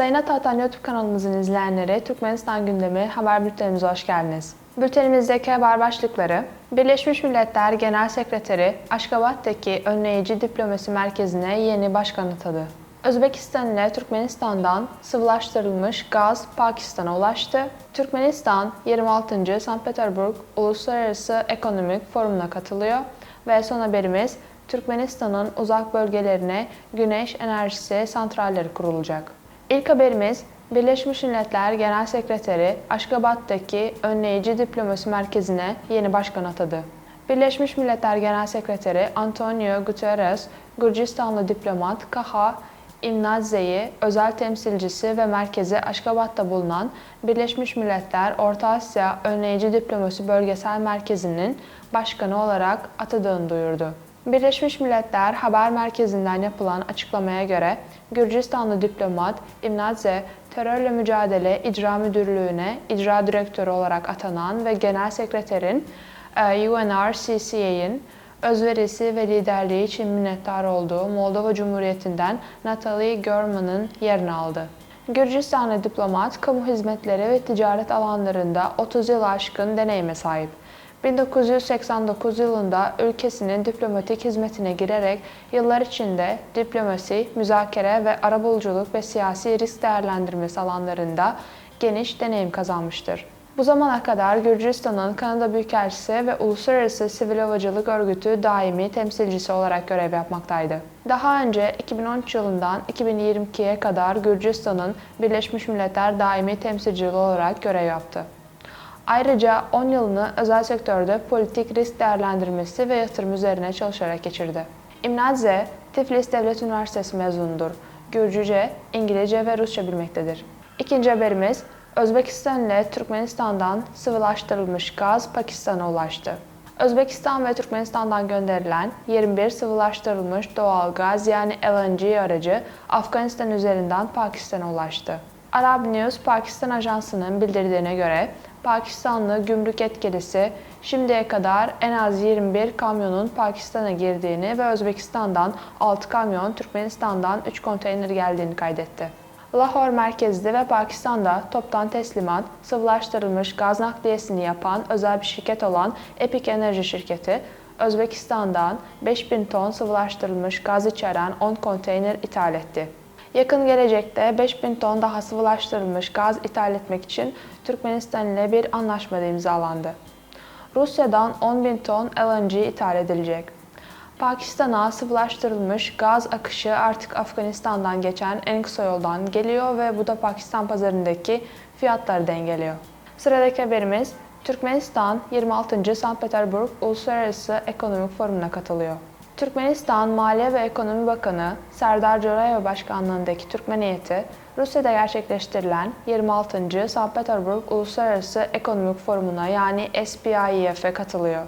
Sayın Atatan YouTube kanalımızın izleyenleri Türkmenistan gündemi haber bültenimize hoş geldiniz. Bültenimizdeki haber başlıkları Birleşmiş Milletler Genel Sekreteri Aşkabat'taki önleyici diplomasi merkezine yeni başkan atadı. Özbekistan ile Türkmenistan'dan sıvılaştırılmış gaz Pakistan'a ulaştı. Türkmenistan 26. St. Petersburg Uluslararası Ekonomik Forumu'na katılıyor. Ve son haberimiz Türkmenistan'ın uzak bölgelerine güneş enerjisi santralleri kurulacak. İlk haberimiz Birleşmiş Milletler Genel Sekreteri Aşkabat'taki önleyici diplomasi merkezine yeni başkan atadı. Birleşmiş Milletler Genel Sekreteri Antonio Guterres, Gürcistanlı diplomat Kaha İmnadze'yi özel temsilcisi ve merkezi Aşkabat'ta bulunan Birleşmiş Milletler Orta Asya Önleyici Diplomasi Bölgesel Merkezi'nin başkanı olarak atadığını duyurdu. Birleşmiş Milletler Haber Merkezi'nden yapılan açıklamaya göre Gürcistanlı diplomat İmnadze, terörle mücadele icra müdürlüğüne icra direktörü olarak atanan ve genel sekreterin e, UNRCCA'nin özverisi ve liderliği için minnettar olduğu Moldova Cumhuriyeti'nden Natalie Görman'ın yerini aldı. Gürcistanlı diplomat, kamu hizmetleri ve ticaret alanlarında 30 yıl aşkın deneyime sahip. 1989 yılında ülkesinin diplomatik hizmetine girerek yıllar içinde diplomasi, müzakere ve arabuluculuk ve siyasi risk değerlendirmesi alanlarında geniş deneyim kazanmıştır. Bu zamana kadar Gürcistan'ın Kanada Büyükelçisi ve Uluslararası Sivil Havacılık Örgütü daimi temsilcisi olarak görev yapmaktaydı. Daha önce 2013 yılından 2022'ye kadar Gürcistan'ın Birleşmiş Milletler daimi temsilciliği olarak görev yaptı. Ayrıca 10 yılını özel sektörde politik risk değerlendirmesi ve yatırım üzerine çalışarak geçirdi. İmnadze, Tiflis Devlet Üniversitesi mezunudur. Gürcüce, İngilizce ve Rusça bilmektedir. İkinci haberimiz, Özbekistan ile Türkmenistan'dan sıvılaştırılmış gaz Pakistan'a ulaştı. Özbekistan ve Türkmenistan'dan gönderilen 21 sıvılaştırılmış doğal gaz yani LNG aracı Afganistan üzerinden Pakistan'a ulaştı. Arab News Pakistan Ajansı'nın bildirdiğine göre Pakistanlı gümrük yetkilisi şimdiye kadar en az 21 kamyonun Pakistan'a girdiğini ve Özbekistan'dan 6 kamyon, Türkmenistan'dan 3 konteyner geldiğini kaydetti. Lahore merkezli ve Pakistan'da toptan teslimat, sıvılaştırılmış gaz nakliyesini yapan özel bir şirket olan Epic Enerji şirketi, Özbekistan'dan 5000 ton sıvılaştırılmış gaz içeren 10 konteyner ithal etti. Yakın gelecekte 5000 ton daha sıvılaştırılmış gaz ithal etmek için Türkmenistan ile bir anlaşma da imzalandı. Rusya'dan 10.000 ton LNG ithal edilecek. Pakistan'a sıvılaştırılmış gaz akışı artık Afganistan'dan geçen en kısa yoldan geliyor ve bu da Pakistan pazarındaki fiyatları dengeliyor. Sıradaki haberimiz Türkmenistan 26. St. Petersburg Uluslararası Ekonomik Forumu'na katılıyor. Türkmenistan Maliye ve Ekonomi Bakanı Serdar Jorayev başkanlığındaki Türkmen heyeti, Rusya'da gerçekleştirilen 26. St. Petersburg Uluslararası Ekonomik Forumu'na yani SPIEF'e katılıyor.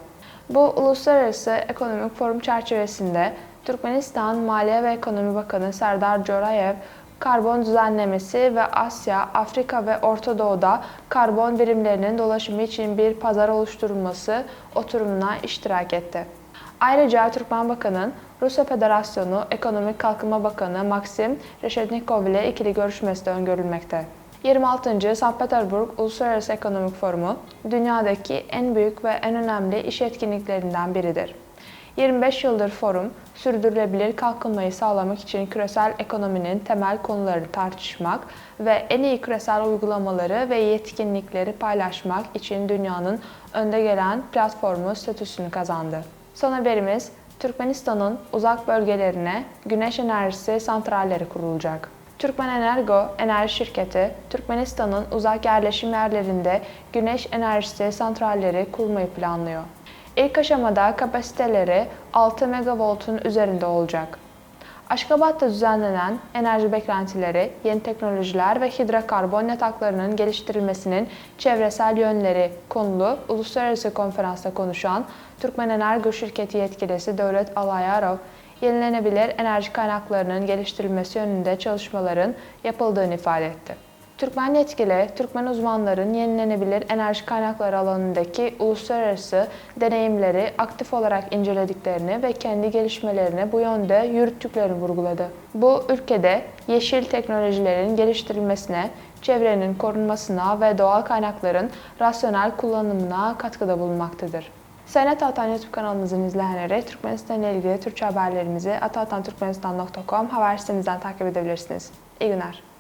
Bu uluslararası ekonomik forum çerçevesinde Türkmenistan Maliye ve Ekonomi Bakanı Serdar Jorayev, karbon düzenlemesi ve Asya, Afrika ve Orta Doğu'da karbon birimlerinin dolaşımı için bir pazar oluşturulması oturumuna iştirak etti. Ayrıca Türkmen Bakanı'nın Rusya Federasyonu Ekonomik Kalkınma Bakanı Maxim Reshetnikov ile ikili görüşmesi de öngörülmekte. 26. St. Petersburg Uluslararası Ekonomik Forumu, dünyadaki en büyük ve en önemli iş etkinliklerinden biridir. 25 yıldır forum, sürdürülebilir kalkınmayı sağlamak için küresel ekonominin temel konularını tartışmak ve en iyi küresel uygulamaları ve yetkinlikleri paylaşmak için dünyanın önde gelen platformu statüsünü kazandı. Son haberimiz, Türkmenistan'ın uzak bölgelerine güneş enerjisi santralleri kurulacak. Türkmen Energo Enerji Şirketi, Türkmenistan'ın uzak yerleşim yerlerinde güneş enerjisi santralleri kurmayı planlıyor. İlk aşamada kapasiteleri 6 megavoltun üzerinde olacak. Aşkabat'ta düzenlenen enerji beklentileri, yeni teknolojiler ve hidrokarbon yataklarının geliştirilmesinin çevresel yönleri konulu uluslararası konferansta konuşan Türkmen Energo Şirketi yetkilisi Devlet Alayarov, yenilenebilir enerji kaynaklarının geliştirilmesi yönünde çalışmaların yapıldığını ifade etti. Türkmen yetkili, Türkmen uzmanların yenilenebilir enerji kaynakları alanındaki uluslararası deneyimleri aktif olarak incelediklerini ve kendi gelişmelerini bu yönde yürüttüklerini vurguladı. Bu ülkede yeşil teknolojilerin geliştirilmesine, çevrenin korunmasına ve doğal kaynakların rasyonel kullanımına katkıda bulunmaktadır. Senet Atan YouTube kanalımızın izleyenleri Türkmenistan ile ilgili Türkçe haberlerimizi atatanturkmenistan.com haber sitemizden takip edebilirsiniz. İyi günler.